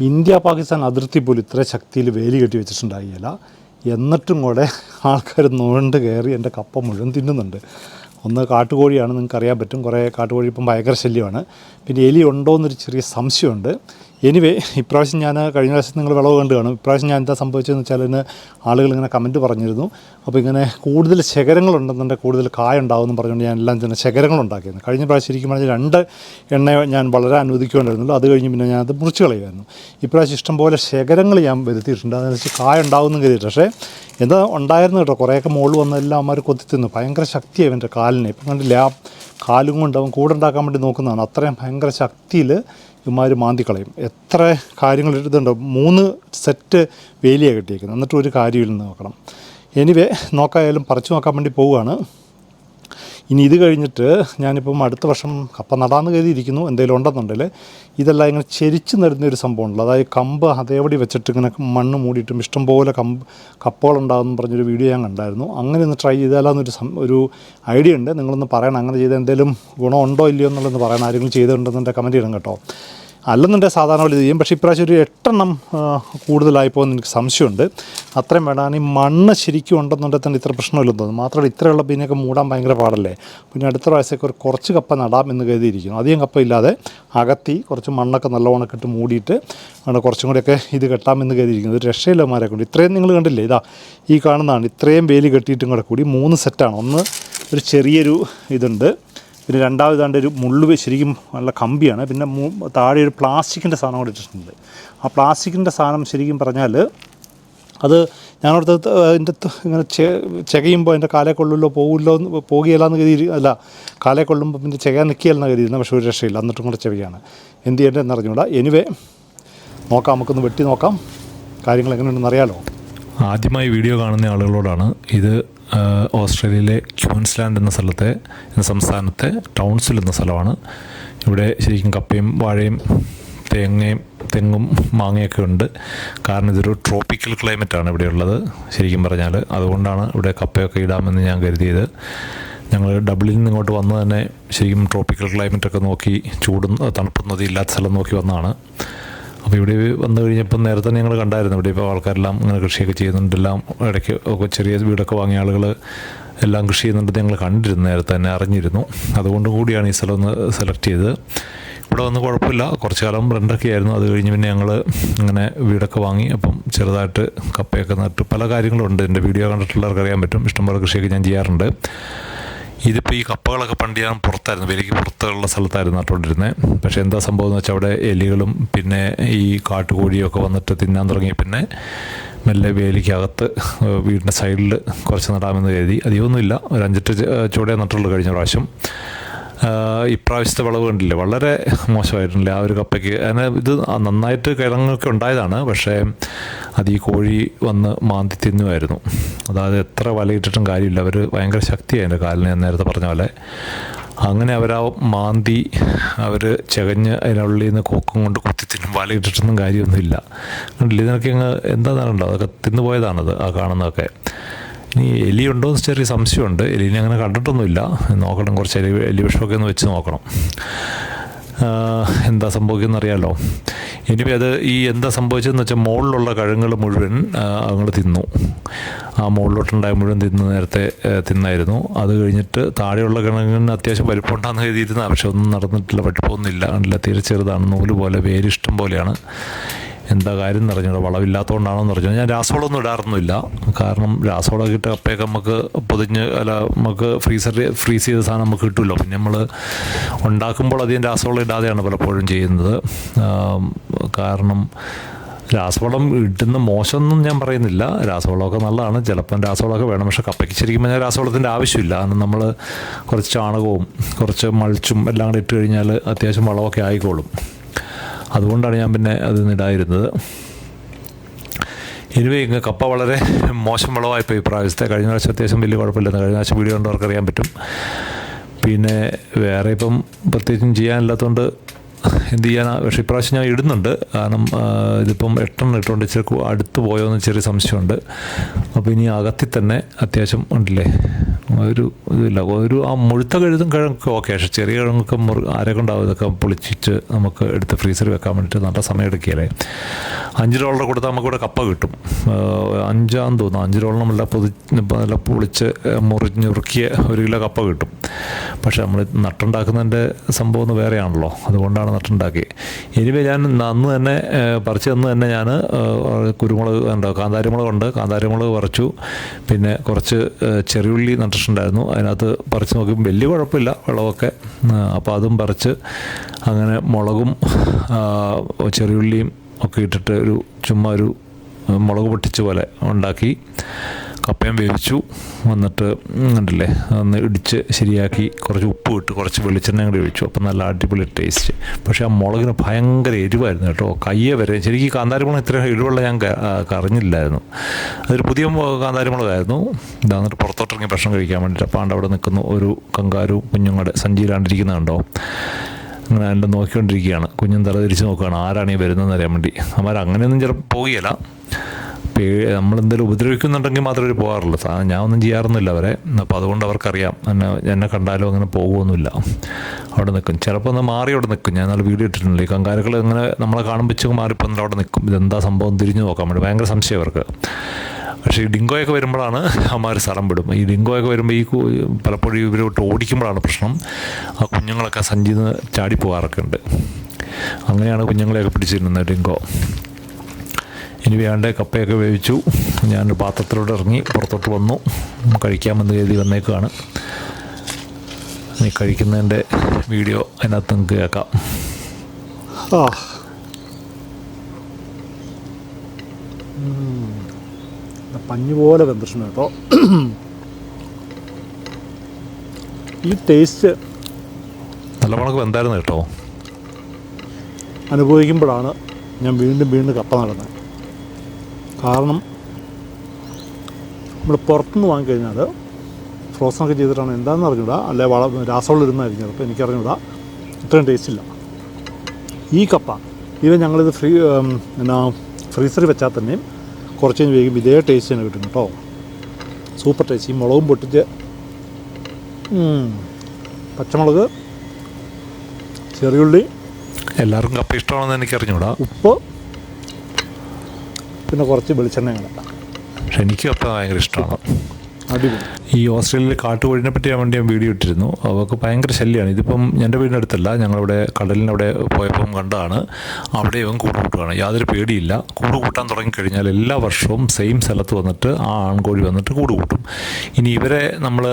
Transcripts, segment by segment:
India Pakistan അതിർത്തി പോലും ഇത്ര ശക്തിയിൽ വേലി കെട്ടി വെച്ചിട്ടുണ്ടായില്ല. എന്നിട്ടും കൂടെ ആൾക്കാർ നോണ്ട് കയറി എന്റെ കപ്പ മുഴുവൻ തിന്നുന്നുണ്ട്. ഒന്ന് കാട്ടുകോഴിയാണ് നിങ്ങൾക്ക് അറിയാൻ പറ്റും. കുറേ കാട്ടുകോഴി ഇപ്പം ഭയങ്കര ശല്യമാണ്. പിന്നെ എലി ഉണ്ടോ എന്നൊരു ചെറിയ സംശയമുണ്ട്. എനിവേ ഇപ്രാവശ്യം ഞാൻ കഴിഞ്ഞ പ്രാവശ്യം നിങ്ങൾ വിളവ് കണ്ടു കാണും. ഇപ്രാവശ്യം ഞാൻ എന്താ സംഭവിച്ചതെന്ന് വെച്ചാൽ ഇന്ന് ആളുകൾ ഇങ്ങനെ കമന്റ് പറഞ്ഞിരുന്നു. അപ്പോൾ ഇങ്ങനെ കൂടുതൽ ശകരങ്ങളുണ്ടെന്നുണ്ടെങ്കിൽ കൂടുതൽ കായ ഉണ്ടാവുമെന്ന് പറഞ്ഞുകൊണ്ട് ഞാൻ എല്ലാം തന്നെ ശേഖരങ്ങളുണ്ടാക്കിയിരുന്നു കഴിഞ്ഞ പ്രാവശ്യം ശരിക്കും പറഞ്ഞാൽ രണ്ട് എണ്ണ ഞാൻ വളരെ അനുവദിക്കേണ്ടായിരുന്നുള്ളൂ അത് കഴിഞ്ഞ് പിന്നെ ഞാൻ അത് മുറിച്ച് കളയുമായിരുന്നു. ഇപ്രാവശ്യം ഇഷ്ടംപോലെ ശകരങ്ങൾ ഞാൻ വരുത്തിയിട്ടുണ്ട്. അതനുസരിച്ച് കായ ഉണ്ടാവുമെന്ന് കരുതിയിട്ട്. പക്ഷേ എന്താ ഉണ്ടായിരുന്നു കേട്ടോ. കുറേയൊക്കെ മുകളിൽ വന്ന എല്ലാം അവന്മാർ കൊത്തി തിന്നു. ഭയങ്കര ശക്തിയാണ് ഇവന്റെ കാലിനെ. ഇപ്പം കണ്ടില്ല കാലും കൊണ്ട് അവൻ കൂടുണ്ടാക്കാൻ വേണ്ടി നോക്കുന്നതാണ്. അത്രയും ഭയങ്കര ശക്തിയിൽ ഇവന്മാർ മാന്തിക്കളയും. എത്ര കാര്യങ്ങൾ ഇതുണ്ടോ? മൂന്ന് സെറ്റ് വേലിയാണ് കിട്ടിയേക്കുന്നത്. എന്നിട്ട് ഒരു കാര്യമില്ല നോക്കണം. എനിവേ നോക്കായാലും പറിച്ചു നോക്കാൻ വേണ്ടി പോവുകയാണ്. ഇനി ഇത് കഴിഞ്ഞിട്ട് ഞാനിപ്പം അടുത്ത വർഷം കപ്പ നടാന്ന് കരുതിയിരിക്കുന്നു. എന്തെങ്കിലും ഉണ്ടെന്നുണ്ടെങ്കിൽ ഇതെല്ലാം ഇങ്ങനെ ചെരിച്ച് നടുന്ന ഒരു സംഭവം ഉണ്ടല്ലോ അതായത് കമ്പ് അതേപടി വെച്ചിട്ട് ഇങ്ങനെ മണ്ണ് മൂടിയിട്ടും ഇഷ്ടംപോലെ കമ്പ് കപ്പകളുണ്ടാകുമെന്ന് പറഞ്ഞൊരു വീഡിയോ ഞാൻ കണ്ടായിരുന്നു. അങ്ങനെ ഒന്ന് ട്രൈ ചെയ്താലെന്നൊരു ഒരു ഐഡിയ ഉണ്ട്. നിങ്ങളൊന്ന് പറയണം. അങ്ങനെ ചെയ്താൽ എന്തെങ്കിലും ഗുണമുണ്ടോ ഇല്ലയോ എന്നുള്ളതെന്ന് പറയണം ആരെങ്കിലും ചെയ്തിട്ടുണ്ടെന്നുണ്ടെങ്കിൽ കമന്റ് ചെയ്യണം കേട്ടോ. അല്ലെന്നുണ്ടെങ്കിൽ സാധാരണ പോലെ ചെയ്യും. പക്ഷേ ഇപ്രാവശ്യം ഒരു എട്ടെണ്ണം കൂടുതലായി എനിക്ക് സംശയമുണ്ട്. അത്രയും വേണം. ഈ മണ്ണ് ശരിക്കും ഉണ്ടെന്നുണ്ടെങ്കിൽ തന്നെ ഇത്ര പ്രശ്നമില്ലെന്ന് തോന്നുന്നു. മാത്രമല്ല ഇത്രയുള്ള പിന്നെയൊക്കെ മൂടാൻ ഭയങ്കര പാടല്ലേ? പിന്നെ അടുത്ത പ്രാവശ്യമൊക്കെ ഒരു കുറച്ച് കപ്പ നടാം എന്ന് കരുതിയിരിക്കുന്നു. അധികം കപ്പ ഇല്ലാതെ അകത്തി കുറച്ച് മണ്ണൊക്കെ നല്ലവണ്ണം ഇട്ട് മൂടിയിട്ട് ആണ് കുറച്ചും കൂടെയൊക്കെ ഇത് കെട്ടാമെന്ന് കരുതിയിരിക്കുന്നത് ഒരു രക്ഷയില്ലമാരെ കൊണ്ട്. ഇത്രയും നിങ്ങൾ കണ്ടില്ലേ? ഇതാ ഈ കാണുന്നതാണ്. ഇത്രയും വേലി കെട്ടിയിട്ടും കൂടെ കൂടി മൂന്ന് സെറ്റാണ് ഒന്ന് ഒരു ചെറിയൊരു ഇതുണ്ട്. പിന്നെ രണ്ടാമതാണ്ട് ഒരു മുള്ളു ശരിക്കും നല്ല കമ്പിയാണ്. പിന്നെ താഴെ ഒരു പ്ലാസ്റ്റിക്കിന്റെ സാധനം കൂടെ ഇട്ടിട്ടുണ്ട്. ആ പ്ലാസ്റ്റിക്കിന്റെ സാധനം ശരിക്കും പറഞ്ഞാൽ അത് ഞാനവിടുത്തെ അതിന്റെ ഇങ്ങനെ ചെകയുമ്പോൾ എന്റെ കാലേ കൊള്ളുമല്ലോ പോകില്ലോ എന്ന് പോകുകയില്ല എന്ന് കരുതി അല്ല കാലേ കൊള്ളുമ്പോൾ പിന്നെ ചെകയാൻ നിൽക്കുകയല്ലെന്ന് കരുതിയിരുന്നു പക്ഷേ ഒരു രക്ഷയില്ല. എന്നിട്ടും കൂടെ ചെവിയാണ്. എന്ത് ചെയ്യേണ്ടതെന്ന് അറിഞ്ഞൂടാ എനിവേ നോക്കാം നമുക്കൊന്ന് വെട്ടി നോക്കാം. കാര്യങ്ങൾ എങ്ങനെയുണ്ടെന്ന് അറിയാലോ. ആദ്യമായി വീഡിയോ കാണുന്ന ആളുകളോടാണ് ഇത് ഓസ്ട്രേലിയയിലെ ക്യൂൻസ്ലാൻഡ് എന്ന സ്ഥലത്തെ എന്ന സംസ്ഥാനത്തെ ടൗൺസിൽ എന്ന സ്ഥലമാണ്. ഇവിടെ ശരിക്കും കപ്പയും വാഴയും തേങ്ങയും തെങ്ങും മാങ്ങയൊക്കെ ഉണ്ട്. കാരണം ഇതൊരു ട്രോപ്പിക്കൽ ക്ലൈമറ്റാണ് ഇവിടെയുള്ളത് ശരിക്കും പറഞ്ഞാൽ അതുകൊണ്ടാണ് ഇവിടെ കപ്പയൊക്കെ ഇടാമെന്ന് ഞാൻ കരുതിയത്. ഞങ്ങൾ ഡബിളിൽ നിന്ന് ഇങ്ങോട്ട് വന്ന് തന്നെ ശരിക്കും ട്രോപ്പിക്കൽ ക്ലൈമറ്റൊക്കെ നോക്കി ചൂടും തണുപ്പുന്നത് ഇല്ലാത്ത സ്ഥലം നോക്കി വന്നതാണ്. അപ്പോൾ ഇവിടെ വന്നു കഴിഞ്ഞപ്പോൾ നേരത്തെ ഞങ്ങൾ കണ്ടായിരുന്നു. ഇവിടെ ഇപ്പോൾ ആൾക്കാരെല്ലാം ഇങ്ങനെ കൃഷിയൊക്കെ ചെയ്യുന്നുണ്ട് എല്ലാം ഇടയ്ക്ക് ഒക്കെ ചെറിയ വീടൊക്കെ വാങ്ങിയ ആളുകൾ എല്ലാം കൃഷി ചെയ്യുന്നുണ്ട് ഞങ്ങൾ കണ്ടിരുന്നു നേരത്തെ തന്നെ അറിഞ്ഞിരുന്നു. അതുകൊണ്ട് കൂടിയാണ് ഈ സ്ഥലം ഒന്ന് സെലക്ട് ചെയ്തത്. ഇവിടെ വന്ന് കുഴപ്പമില്ല. കുറച്ച് കാലം റെന്റൊക്കെ ആയിരുന്നു. അത് കഴിഞ്ഞ് പിന്നെ ഞങ്ങൾ ഇങ്ങനെ വീടൊക്കെ വാങ്ങി അപ്പം ചെറുതായിട്ട് കപ്പയൊക്കെ നട്ട് പല കാര്യങ്ങളുണ്ട്. എന്റെ വീഡിയോ കണ്ടിട്ടുള്ളവർക്ക് അറിയാൻ പറ്റും. ഇഷ്ടംപോലെ കൃഷിയൊക്കെ ഞാൻ ചെയ്യാറുണ്ട്. ഇതിപ്പോൾ ഈ കപ്പകളൊക്കെ പണ്ട് ഞാൻ പുറത്തായിരുന്നു. വേലിക്ക് പുറത്തുള്ള സ്ഥലത്തായിരുന്നു നട്ടുകൊണ്ടിരുന്നത് പക്ഷേ എന്താ സംഭവം എന്ന് വെച്ചാൽ അവിടെ എലികളും പിന്നെ ഈ കാട്ടുകോഴിയൊക്കെ വന്നിട്ട് തിന്നാൻ തുടങ്ങി. പിന്നെ മെല്ലെ വേലിക്കകത്ത് വീടിന്റെ സൈഡിൽ കുറച്ച് നടാമെന്ന് കരുതി. അധികമൊന്നുമില്ല. ഒരു അഞ്ചെട്ട് ചുവടേ നട്ടുള്ളൂ കഴിഞ്ഞ പ്രാവശ്യം. ഇപ്രാവശ്യത്തെ വിളവ് കണ്ടില്ലേ? വളരെ മോശമായിരുന്നില്ല ആ ഒരു കപ്പയ്ക്ക്? അതിന് ഇത് നന്നായിട്ട് കിഴങ്ങൊക്കെ ഉണ്ടായതാണ് പക്ഷേ അത് ഈ കോഴി വന്ന് മാന്തി തിന്നുമായിരുന്നു. അതായത് എത്ര വലയിട്ടിട്ടും കാര്യമില്ല. അവർ ഭയങ്കര ശക്തിയായി എന്റെ കാലിന് ഞാൻ നേരത്തെ പറഞ്ഞ പോലെ. അങ്ങനെ അവർ ആ മാന്തി അവർ ചകഞ്ഞ് അതിനുള്ളിൽ നിന്ന് കൊക്കും കൊണ്ട് കുത്തി തിന്നും. വലയിട്ടിട്ടൊന്നും കാര്യമൊന്നുമില്ല. കണ്ടില്ല? ഇതിനൊക്കെ അങ്ങ് എന്താണെന്നുണ്ടോ അതൊക്കെ തിന്നുപോയതാണത് ആ കാണുന്നതൊക്കെ. ഇനി എലി ഉണ്ടോ എന്ന് ചെറിയ സംശയമുണ്ട്. എലിനെ അങ്ങനെ കണ്ടിട്ടൊന്നുമില്ല. നോക്കണം കുറച്ച് എലി എലി വിഷമൊക്കെ ഒന്ന് വെച്ച് നോക്കണം. എന്താ സംഭവിക്കുന്നത് അറിയാമല്ലോ ഇനി അത് ഈ എന്താ സംഭവിച്ചതെന്ന് വെച്ചാൽ മുകളിലുള്ള കഴങ്ങൾ മുഴുവൻ അങ്ങൾ തിന്നു. ആ മുകളിലോട്ടുണ്ടായ മുഴുവൻ തിന്ന് നേരത്തെ തിന്നായിരുന്നു. അത് കഴിഞ്ഞിട്ട് താഴെയുള്ള കിഴങ്ങിന് അത്യാവശ്യം വലിപ്പമുണ്ടാന്ന് കരുതിയിരുന്ന പക്ഷെ ഒന്നും നടന്നിട്ടില്ല പറ്റിപ്പോന്നില്ല കണ്ടില്ല തീരെ ചെറുതാണ് നൂൽ പോലെ വേരിഷ്ടം പോലെയാണ്. എന്താ കാര്യം എന്ന് അറിഞ്ഞൂടാ. വളമില്ലാത്തതുകൊണ്ടാണോ എന്ന് പറഞ്ഞു ഞാൻ രാസവളമൊന്നും ഇടാറൊന്നുമില്ല. കാരണം രാസവളം കിട്ടുക കപ്പയൊക്കെ നമുക്ക് പൊതിഞ്ഞ് അല്ല നമുക്ക് ഫ്രീസർ ഫ്രീസ് ചെയ്ത സാധനം നമുക്ക് കിട്ടുമല്ലോ. പിന്നെ നമ്മൾ ഉണ്ടാക്കുമ്പോൾ അധികം രാസവളം ഇടാതെയാണ് പലപ്പോഴും ചെയ്യുന്നത്. കാരണം രാസവളം ഇടുന്ന മോശമൊന്നും ഞാൻ പറയുന്നില്ല. രാസവളമൊക്കെ നല്ലതാണ്. ചിലപ്പം രാസവളമൊക്കെ വേണം. പക്ഷേ കപ്പയ്ക്ക് ശരിക്കും പറഞ്ഞാൽ രാസവളത്തിന്റെ ആവശ്യമില്ല. കാരണം നമ്മൾ കുറച്ച് ചാണകവും കുറച്ച് മൾച്ചും എല്ലാം കൂടെ ഇട്ട് കഴിഞ്ഞാൽ അത്യാവശ്യം വളമൊക്കെ ആയിക്കോളും. അതുകൊണ്ടാണ് ഞാൻ പിന്നെ അത് ഇടായിരുന്നത് എനിവേ ഇങ്ങ് കപ്പ വളരെ മോശം വിളവായിപ്പോയി പ്രാവശ്യത്തെ. കഴിഞ്ഞ പ്രാവശ്യം അത്യാവശ്യം വലിയ കുഴപ്പമില്ലെന്ന് കഴിഞ്ഞ ആഴ്ച വീഡിയോ കണ്ടവർക്ക് അറിയാൻ പറ്റും. പിന്നെ വേറെ ഇപ്പം പ്രത്യേകിച്ചും ചെയ്യാനില്ലാത്തതുകൊണ്ട് എന്ത് ചെയ്യാനാ? പക്ഷേ ഇപ്രാവശ്യം ഞാൻ ഇടുന്നുണ്ട്. കാരണം ഇതിപ്പം എട്ടെണ്ണം ഇട്ടുകൊണ്ട് ഇച്ചിരി അടുത്ത് പോയോ എന്ന് ചെറിയ സംശയമുണ്ട്. അപ്പോൾ ഇനി അകത്തിൽ തന്നെ അത്യാവശ്യം ഉണ്ടല്ലേ? ഒരു ഇതില്ല ഒരു ആ മുഴുത്ത കഴുതും കിഴങ്ങൊക്കെ ഓക്കെ പക്ഷേ ചെറിയ കിഴങ്ങൊക്കെ മുറി ആരെ കൊണ്ടാവും ഇതൊക്കെ പൊളിച്ചിട്ട് നമുക്ക് എടുത്ത് ഫ്രീസറിൽ വെക്കാൻ വേണ്ടിയിട്ട് നല്ല സമയം എടുക്കുകയല്ലേ. അഞ്ച് ഡോളർ കൊടുത്താൽ നമുക്കിവിടെ കപ്പ കിട്ടും. അഞ്ചാന്ന് തോന്നുന്നു. അഞ്ച് ഡോളർ നമ്മളെല്ലാം പൊതി നല്ല പൊളിച്ച് മുറിഞ്ഞുറുക്കിയ ഒരു കിലോ കപ്പ കിട്ടും. പക്ഷേ നമ്മൾ നട്ടുണ്ടാക്കുന്നതിന്റെ സംഭവം ഒന്ന് വേറെയാണല്ലോ. അതുകൊണ്ടാണ് നട്ടുണ്ടാക്കി എനിവേ ഞാൻ അന്ന് തന്നെ ഏഹ്, പറിച്ച് അന്ന് തന്നെ ഞാൻ കുരുമുളക് ഉണ്ടോ കാന്താരിമുളക് ഉണ്ട്. കാന്താരിമുളക് പറിച്ചു. പിന്നെ കുറച്ച് ചെറിയുള്ളി നട്ടിട്ടുണ്ടായിരുന്നു. അതിനകത്ത് പറിച്ച് നോക്കും വലിയ കുഴപ്പമില്ല വെള്ളമൊക്കെ. അപ്പോൾ അതും പറിച്ച് അങ്ങനെ മുളകും ചെറിയുള്ളിയും ഒക്കെ ഇട്ടിട്ട് ഒരു ചുമ്മാ ഒരു മുളക് പൊട്ടിച്ച പോലെ ഉണ്ടാക്കി. കപ്പയും വേവിച്ചു. വന്നിട്ട് കണ്ടില്ലേ? ഒന്ന് ഇടിച്ച് ശരിയാക്കി കുറച്ച് ഉപ്പ് ഇട്ട് കുറച്ച് വെളിച്ചെണ്ണ കൂടി ഒഴിച്ചു. അപ്പം നല്ല അടിപൊളി ടേസ്റ്റ് പക്ഷേ ആ മുളകിന് ഭയങ്കര എരിവായിരുന്നു കേട്ടോ. കയ്യെ വരെ ശരിക്കും കാന്താരിമുളക് ഇത്ര എരിവുള്ള ഞാൻ കറിഞ്ഞില്ലായിരുന്നു. അതൊരു പുതിയ കാന്താരിമുളകായിരുന്നു. ഇതാന്നിട്ട് പുറത്തോട്ടിറങ്ങി ഭക്ഷണം കഴിക്കാൻ വേണ്ടിയിട്ട് അപ്പം അവിടെ നിൽക്കുന്നു ഒരു കങ്കാരു കുഞ്ഞുങ്ങളുടെ സഞ്ചിയിലാണ്ടിരിക്കുന്നത് കണ്ടോ? അങ്ങനെ എന്റെ നോക്കിക്കൊണ്ടിരിക്കുകയാണ്. കുഞ്ഞും തല തിരിച്ച് നോക്കുകയാണ്. ആരാണ് ഈ വരുന്നതെന്ന് അറിയാൻ വേണ്ടി. അമ്മാർ അങ്ങനെയൊന്നും ചിലപ്പോൾ പോവുകയില്ല. നമ്മളെന്തെങ്കിലും ഉപദ്രവിക്കുന്നുണ്ടെങ്കിൽ മാത്രമേ പോകാറുള്ളൂ. ഞാൻ ഒന്നും ചെയ്യാറൊന്നുമില്ല അവരെ. അപ്പോൾ അതുകൊണ്ട് അവർക്കറിയാം. എന്നെ എന്നെ കണ്ടാലും അങ്ങനെ പോകുമൊന്നുമില്ല അവിടെ നിൽക്കും ചിലപ്പോൾ ഒന്ന് മാറി അവിടെ നിൽക്കും ഞാൻ നല്ല വീഡിയോ ഇട്ടിട്ടുണ്ട് ഈ കങ്കാരുക്കൾ ഇങ്ങനെ നമ്മളെ കാണുമ്പോൾ മാറിപ്പോൾ അവിടെ നിൽക്കും ഇതെന്താ സംഭവം തിരിഞ്ഞു നോക്കാൻ വേണ്ടി. ഭയങ്കര സംശയം അവർക്ക്. പക്ഷേ ഈ ഡിങ്കോയൊക്കെ വരുമ്പോഴാണ് അമ്മമാർ സ്ഥലം വിടും. ഈ ഡിങ്കോയൊക്കെ വരുമ്പോൾ ഈ പലപ്പോഴും ഇവരോട്ട് ഓടിക്കുമ്പോഴാണ് പ്രശ്നം. ആ കുഞ്ഞുങ്ങളൊക്കെ സഞ്ചിന്ന് ചാടി പോകാറൊക്കെ ഉണ്ട്. അങ്ങനെയാണ് കുഞ്ഞുങ്ങളെയൊക്കെ പിടിച്ചിരുന്നത് ഡിങ്കോ. ഇനി വേണ്ട കപ്പയൊക്കെ വേവിച്ചു. ഞാൻ പാത്രത്തിലൂടെ ഇറങ്ങി പുറത്തോട്ട് വന്നു. കഴിക്കാമെന്ന് കരുതി വന്നേക്കാണ് നീ കഴിക്കുന്നതിന്റെ വീഡിയോ അതിനകത്ത് നിങ്ങൾക്ക് കേൾക്കാം. ആ. പഞ്ഞു പോലെ വെന്തിട്ടുണ്ട് കേട്ടോ. ഈ ടേസ്റ്റ് നല്ല കണക്ക് എന്തായിരുന്നു കേട്ടോ. അനുഭവിക്കുമ്പോഴാണ് ഞാൻ വീണ്ടും വീണ്ടും കപ്പ നടന്നത്. കാരണം നമ്മൾ പുറത്തുനിന്ന് വാങ്ങിക്കഴിഞ്ഞാൽ ഫ്രോസണൊക്കെ ചെയ്തിട്ടാണ് എന്താണെന്ന് അറിഞ്ഞൂടാ. അല്ലെ വള രാസവളം അപ്പോൾ എനിക്കറിഞ്ഞൂടാ ഇത്രയും ടേസ്റ്റ് ഇല്ല. ഈ കപ്പ ഇത് ഞങ്ങളിത് ഫ്രീ എന്നാ ഫ്രീസറിൽ വെച്ചാൽ തന്നെയും കുറച്ച് കഴിഞ്ഞ് വേഗം ഇതേ ടേസ്റ്റ് തന്നെ കിട്ടും കേട്ടോ. സൂപ്പർ ടേസ്റ്റ് ഈ മുളകും പൊട്ടിച്ച് പച്ചമുളക് ചെറിയുള്ളി. എല്ലാവർക്കും കപ്പ ഇഷ്ടമാണെന്ന് എനിക്ക് അറിഞ്ഞൂടാ. ഉപ്പ് പിന്നെ കുറച്ച് വെളിച്ചെണ്ണ കണ്ടെത്താം പക്ഷെ എനിക്കും അപ്പം ഭയങ്കര ഇഷ്ടമാണ്. അടിപൊളി. ഈ ഓസ്ട്രേലിയയിലെ കാട്ടുകോഴിനെ പറ്റി വേണ്ടി ഞാൻ വീഡിയോ ഇട്ടിരുന്നു. അവർക്ക് ഭയങ്കര ശല്യമാണ് ഇതിപ്പം എന്റെ വീടിന്റെ അടുത്തല്ല. ഞങ്ങളിവിടെ കടലിനവിടെ പോയപ്പം കണ്ടാണ് അവിടെ ഇവൻ കൂട് കൂട്ടുകയാണ് യാതൊരു പേടിയില്ല. കൂട് കൂട്ടാൻ തുടങ്ങിക്കഴിഞ്ഞാൽ എല്ലാ വർഷവും സെയിം സ്ഥലത്ത് വന്നിട്ട് ആ ആൺകോഴി വന്നിട്ട് കൂട് കൂട്ടും ഇനി ഇവരെ നമ്മൾ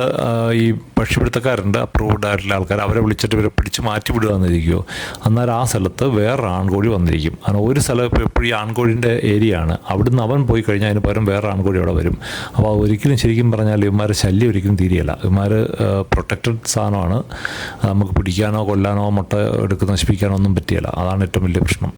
ഈ പക്ഷിപിടുത്തക്കാരുണ്ട്. അപ്രൂവ്ഡ് ആയിട്ടുള്ള ആൾക്കാർ അവരെ വിളിച്ചിട്ട് ഇവരെ പിടിച്ച് മാറ്റി വിടുക എന്നിരിക്കുമോ അന്നേരം ആ സ്ഥലത്ത് വേറെ ആൺകോഴി വന്നിരിക്കും. കാരണം ഒരു സ്ഥലം ഇപ്പോൾ എപ്പോഴും ഈ ആൺകോഴിന്റെ ഏരിയ ആണ്. അവിടുന്ന് അവൻ പോയി കഴിഞ്ഞാൽ അതിന് പകരം വേറെ ആൺകോഴി അവിടെ വരും. അപ്പോൾ ഒരിക്കലും ശരിക്കും പറഞ്ഞാൽ ഇവന്മാർ ശല്യം ഒരിക്കലും തീരെയല്ല. ഇവന്മാർ പ്രൊട്ടക്റ്റഡ് സാധനമാണ്. നമുക്ക് പിടിക്കാനോ കൊല്ലാനോ മുട്ട എടുത്ത് നശിപ്പിക്കാനോ ഒന്നും പറ്റിയല്ല. അതാണ് ഏറ്റവും വലിയ പ്രശ്നം.